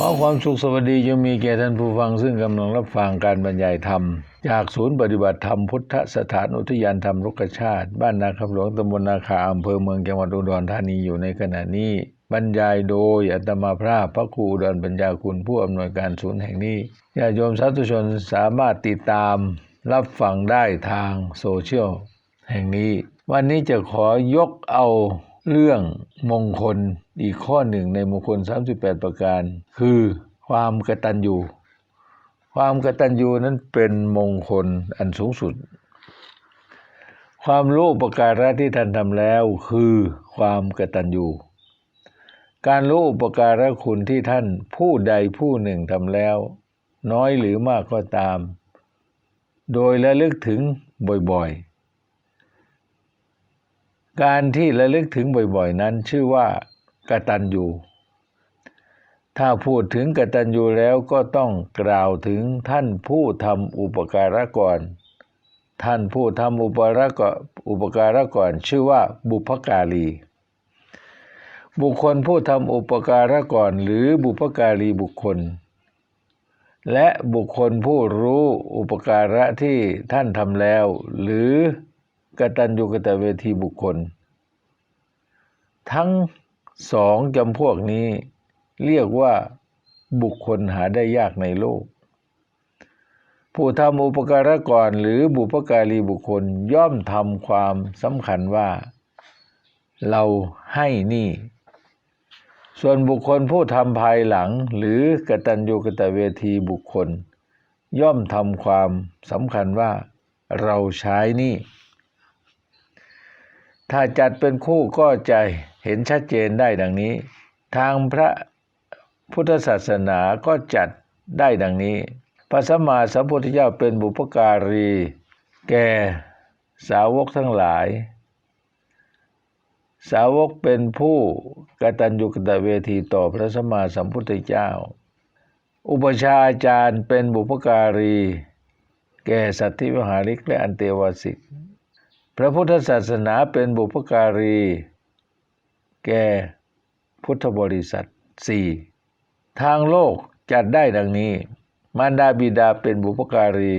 ขอความสุขสวัสดีจงมีแก่ท่านผู้ฟังซึ่งกำลังรับฟังการบรรยายธรรม จากศูนย์ปฏิบัติธรรมพุทธสถานอุทยานธรรมรุกชาติ บ้านนาคำหลวงตำบลนาคาอำเภอเมืองจังหวัดอุดรธานีอยู่ในขณะนี้ บรรยายโดยอัตมาพระพระครูดอุดรปัญญาคุณผู้อำนวยการศูนย์แห่งนี้ญาติโยมสาธุชนสามารถติดตามรับฟังได้ทางโซเชียล แห่งนี้ วันนี้จะขอยกเอาเรื่องมงคลอีกข้อหนึ่งในมงคล 38 ประการ คือความกตัญญูความกตัญญูนั้นเป็นมงคลอันสูงสุด ความรู้ประการะที่ท่านทำแล้วคือความกตัญญูการรู้อุปการะคุณที่ท่านผู้ใดผู้หนึ่งทำแล้ว น้อยหรือมากก็ตาม โดยระลึกถึงบ่อยๆ การที่ระลึกถึงบ่อยๆ นั้นชื่อว่ากตัญญูถ้าพูดถึงกตัญญูแล้วก็ต้องกล่าวถึงท่านผู้ทำอุปการะก่อน ท่านผู้ทำอุปการะก่อนอุปการะก่อน ชื่อว่าบุพการี บุคคลผู้ทำอุปการะก่อน หรือบุพการีบุคคล และบุคคลผู้รู้อุปการะที่ท่านทำแล้ว หรือ กตัญญูกตเวทีบุคคล ทั้งสองจำพวกนี้เรียกว่าบุคคลหาได้ยากในโลก ผู้ทำอุปการะก่อนหรือบุพการีบุคคลย่อมทำความสำคัญว่า เราให้นี่ ส่วนบุคคลผู้ทำภายหลังหรือกตัญญูกตเวทีบุคคล ย่อมทำความสำคัญว่าเราใช้นี่ ถ้าจัดเป็นคู่ก็จะเห็นชัดเจนได้ดังนี้ ทางพระพุทธศาสนาก็จัดได้ดังนี้พระสัมมาสัมพุทธเจ้าเป็นบุพการี แก่สาวกทั้งหลาย สาวกเป็นผู้กตัญญูกตเวทีต่อพระสัมมาสัมพุทธเจ้า อุปชาอาจารย์เป็นบุพการี แก่สัตธิมหาริกและอันเตวาสิก พระพุทธศาสนาเป็นบุพการี แก่พุทธบริษัทสี่ทางโลกจัดได้ดังนี้ มารดาบิดาเป็นบุพการี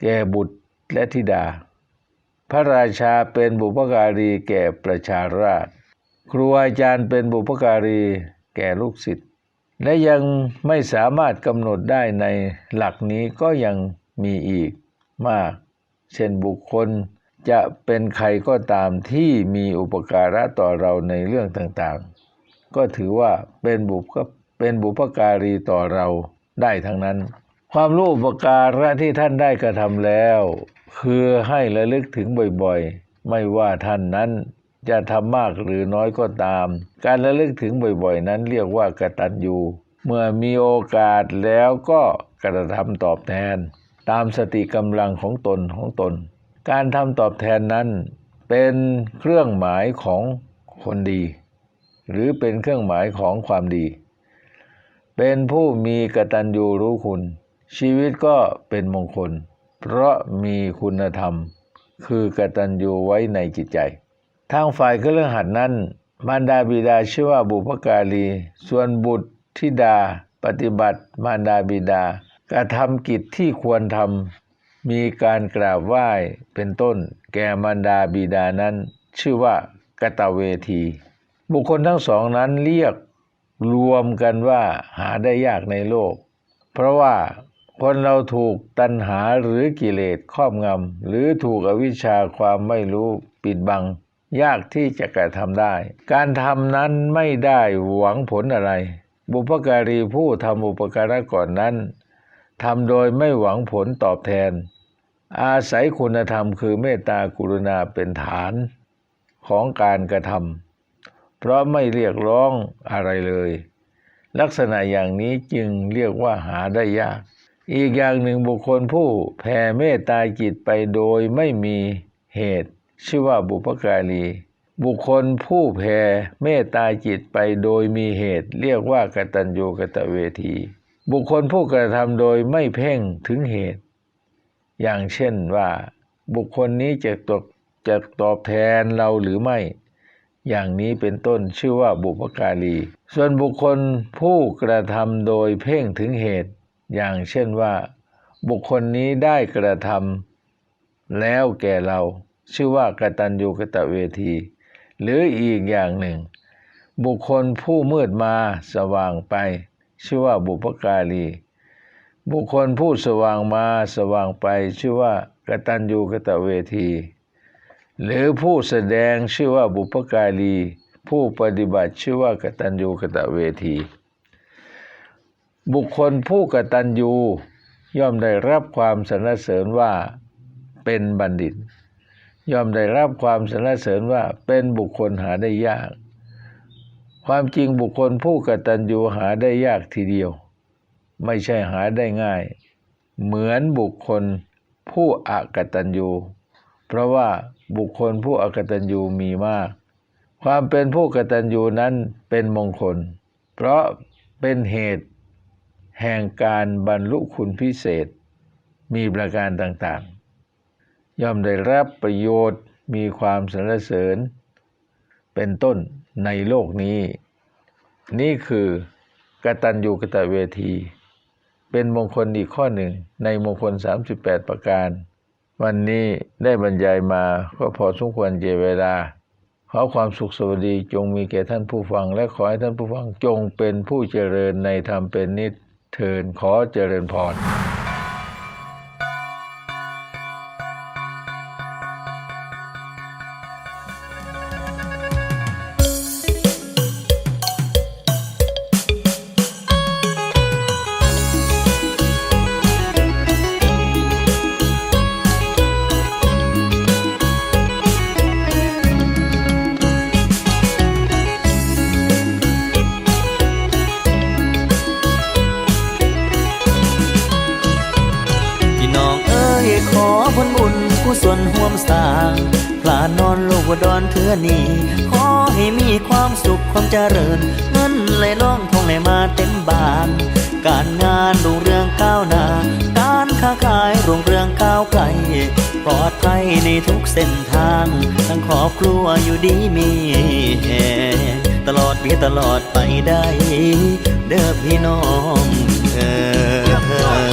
แก่บุตรและธิดา พระราชาเป็นบุพการีแก่ประชาราชครูอาจารย์เป็นบุพการีแก่ลูกศิษย์และยังไม่สามารถกำหนดได้ในหลักนี้ก็ยังมีอีกมาก เช่นบุคคล จะเป็นใครก็ตามที่มีอุปการะต่อเราในเรื่องต่างๆ ก็ถือว่าเป็นบุพเป็นบุพการีต่อเราได้ทั้งนั้น ความรู้อุปการะที่ท่านได้กระทำแล้ว คือให้ระลึกถึงบ่อยๆ ไม่ว่าท่านนั้นจะทำมากหรือน้อยก็ตาม การระลึกถึงบ่อยๆ นั้นเรียกว่ากตัญญูเมื่อมีโอกาสแล้วก็กระทำตอบแทน ตามสติกำลังของตนของตน การทำตอบแทนนั้นเป็นเครื่องหมายของคนดี หรือเป็นเครื่องหมายของความดี เป็นผู้มีกตัญญูรู้คุณ ชีวิตก็เป็นมงคล เพราะมีคุณธรรม คือกตัญญูไว้ในจิตใจ ทางฝ่ายเครื่องหัดนั้น มารดาบิดาชื่อว่าบุพการี ส่วนบุตรธิดา ปฏิบัติ มารดาบิดากระทำกิจที่ควรทำ มีการกราบไหว้เป็นต้น แก่มารดาบิดานั้น ชื่อว่ากตเวที บุคคลทั้งสองนั้นเรียกรวมกันว่าหาได้ยากในโลก เพราะว่าคนเราถูกตัณหาหรือกิเลสครอบงำ หรือถูกอวิชชาความไม่รู้ปิดบัง ยากที่จะกระทำได้ การทำนั้นไม่ได้หวังผลอะไร บุพการีผู้ทำอุปการะก่อนนั้น ทำโดยไม่หวังผลตอบแทน อาศัยคุณธรรมคือเมตตากรุณาเป็นฐานของการกระทำเพราะไม่เรียกร้องอะไรเลย ลักษณะอย่างนี้จึงเรียกว่าหาได้ยาก อีกอย่างหนึ่งบุคคลผู้แผ่เมตตาจิตไปโดยไม่มีเหตุ ชื่อว่าบุพการีบุคคลผู้แผ่เมตตาจิตไปโดยมีเหตุ เรียกว่ากตัญญูกตเวที บุคคลผู้กระทำโดยไม่เพ่งถึงเหตุ อย่างเช่นว่าบุคคลนี้จะตกจะตอบแทนเราหรือไม่ อย่างนี้เป็นต้นชื่อว่าบุพการี ส่วนบุคคลผู้กระทำโดยเพ่งถึงเหตุ อย่างเช่นว่า บุคคลนี้ได้กระทำแล้วแก่เรา ชื่อว่ากตัญญูกตเวที หรืออีกอย่างหนึ่ง บุคคลผู้มืดมาสว่างไป ชื่อว่าบุพการี บุคคลผู้สว่างมาสว่างไปชื่อว่ากตัญญูกตเวที หรือผู้แสดงชื่อว่าบุพการี ผู้ปฏิบัติชื่อว่ากตัญญูกตเวที บุคคลผู้กตัญญูย่อมได้รับความสรรเสริญว่าเป็นบัณฑิต ย่อมได้รับความสรรเสริญว่าเป็นบุคคลหาได้ยาก ความจริงบุคคลผู้กตัญญูหาได้ยากทีเดียว ไม่ใช่หาได้ง่าย เหมือนบุคคลผู้อกตัญญูเพราะว่าบุคคลผู้อกตัญญูมีมาก ความเป็นผู้กตัญญูนั้นเป็นมงคล เพราะเป็นเหตุแห่งการบรรลุคุณพิเศษ มีประการต่างๆ ย่อมได้รับประโยชน์มีความสรรเสริญ เป็นต้นในโลกนี้ นี่คือกตัญญูกตเวที เป็นมงคลอีกข้อหนึ่งในมงคล 38 ประการ วันนี้ได้บรรยายมาก็พอสมควรเจเวลา ขอความสุขสวัสดีจงมีแก่ท่านผู้ฟัง และขอให้ท่านผู้ฟังจงเป็นผู้เจริญในธรรมเป็นนิจเทินขอเจริญพร ขอผลบุญกุศลห่วมสร้างพลานอนลูกวดอนเถื่อนี้ขอให้มีความสุขความเจริญเงินไหลล่องทองไหลมาเต็มบาน การงานรุ่งเรืองก้าวหน้า การค้าขายรุ่งเรืองก้าวไกล ปลอดภัยในทุกเส้นทางทั้งครอบครัวอยู่ดีมีตลอดเวียตลอดไปได้ เด้อพี่น้องเออ